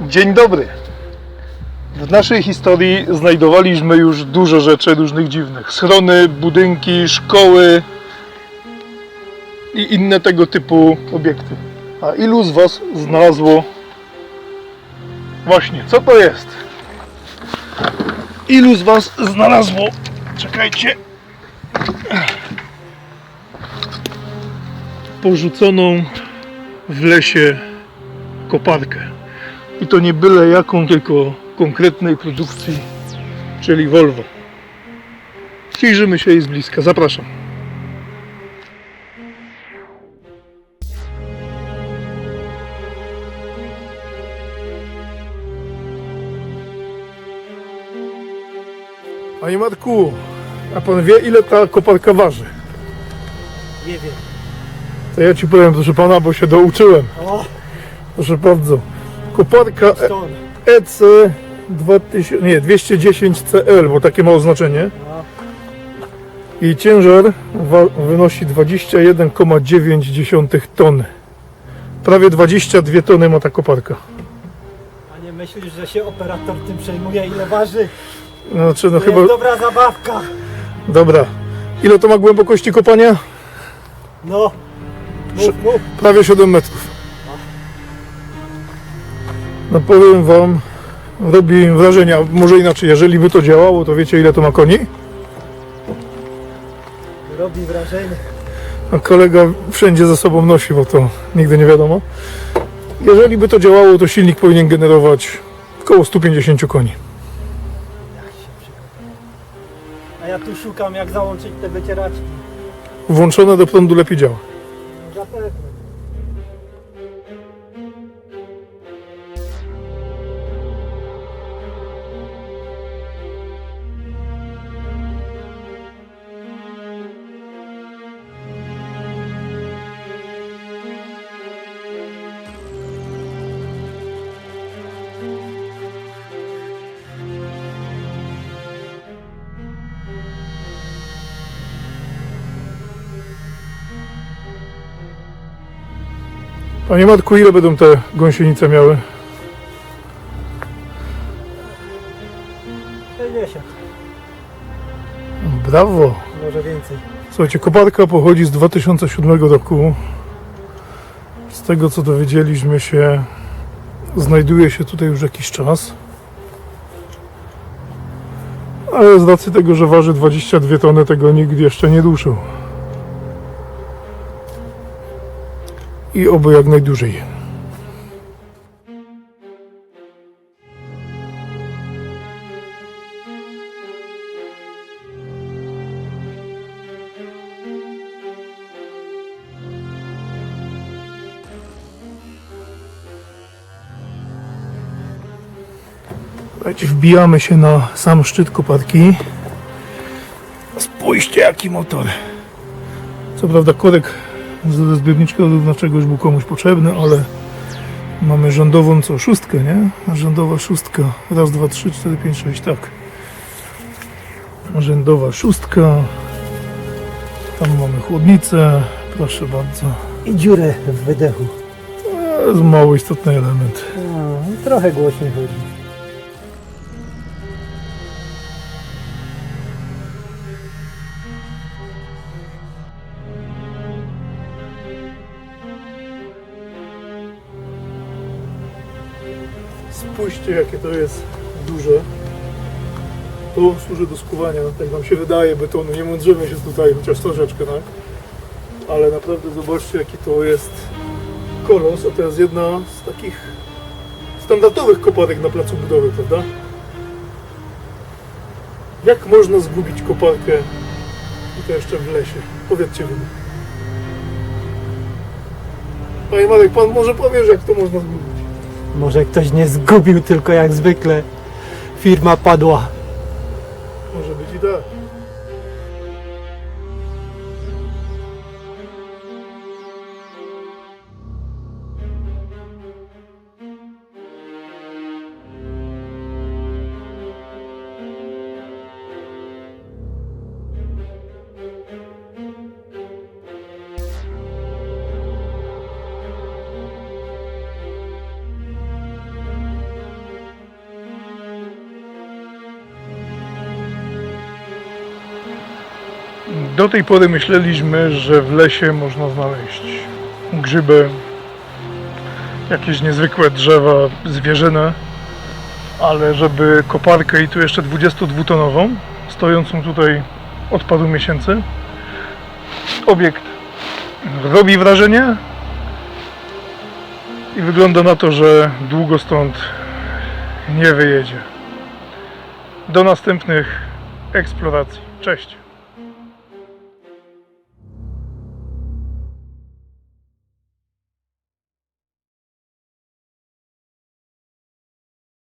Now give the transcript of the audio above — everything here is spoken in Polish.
Dzień dobry. W naszej historii znajdowaliśmy już dużo rzeczy różnych dziwnych. Schrony, budynki, szkoły i inne tego typu obiekty. A ilu z Was znalazło właśnie, co to jest? Ilu z Was znalazło, czekajcie, porzuconą w lesie koparkę. I to nie byle jaką, tylko konkretnej produkcji, czyli Volvo. Przyjrzymy się jej z bliska. Zapraszam. Panie Marku, a pan wie ile ta koparka waży? Nie wiem. To ja ci powiem, proszę pana, bo się douczyłem. O, Proszę bardzo. Koparka. EC 2000, nie, 210 CL, bo takie ma oznaczenie. I ciężar wynosi 21,9 tony. Prawie 22 tony ma ta koparka. A nie myślisz, że się operator tym przejmuje, ile waży? Znaczy, no To chyba. jest dobra zabawka. Dobra. Ile to ma głębokości kopania? No. Mów, mów. Prawie 7 metrów. No powiem wam, robi wrażenie, a może inaczej, jeżeli by to działało, to wiecie ile to ma koni? Robi wrażenie. A kolega wszędzie ze sobą nosi, bo to nigdy nie wiadomo. Jeżeli by to działało, to silnik powinien generować około 150 koni. A ja tu szukam, jak załączyć te wycieraczki. Włączone do prądu lepiej działa. No zapewne. Panie Matku, ile będą te gąsienice miały? 60. Brawo! Może więcej. Słuchajcie, koparka pochodzi z 2007 roku. Z tego co dowiedzieliśmy się, znajduje się tutaj już jakiś czas. Ale z racji tego, że waży 22 tony, tego nikt jeszcze nie duszył. I oby jak najdłużej. Wbijamy się na sam szczyt koparki. Spójrzcie jaki motor. Co prawda korek zbiorniczka równawczego już był komuś potrzebny, ale mamy rządową co? Szóstkę, nie? Rządowa szóstka. Raz, dwa, trzy, cztery, pięć, sześć, tak. Rzędowa szóstka. Tam mamy chłodnicę. Proszę bardzo. I dziurę w wydechu. To jest mało istotny element. No, trochę głośniej chodzi. Spójrzcie jakie to jest duże. To służy do skuwania, tak wam się wydaje, betonu. Nie mądrzymy się tutaj, chociaż troszeczkę, tak? Ale naprawdę zobaczcie jaki to jest kolos, a to jest jedna z takich standardowych koparek na placu budowy, prawda? Jak można zgubić koparkę i to jeszcze w lesie? Powiedzcie mi. Panie Marek, pan może powiesz jak to można zgubić? Może ktoś nie zgubił, tylko jak zwykle firma padła. Może być i tak. Do tej pory myśleliśmy, że w lesie można znaleźć grzyby, jakieś niezwykłe drzewa, zwierzynę, ale żeby koparkę i tu jeszcze 22-tonową, stojącą tutaj od paru miesięcy, obiekt robi wrażenie i wygląda na to, że długo stąd nie wyjedzie. Do następnych eksploracji. Cześć!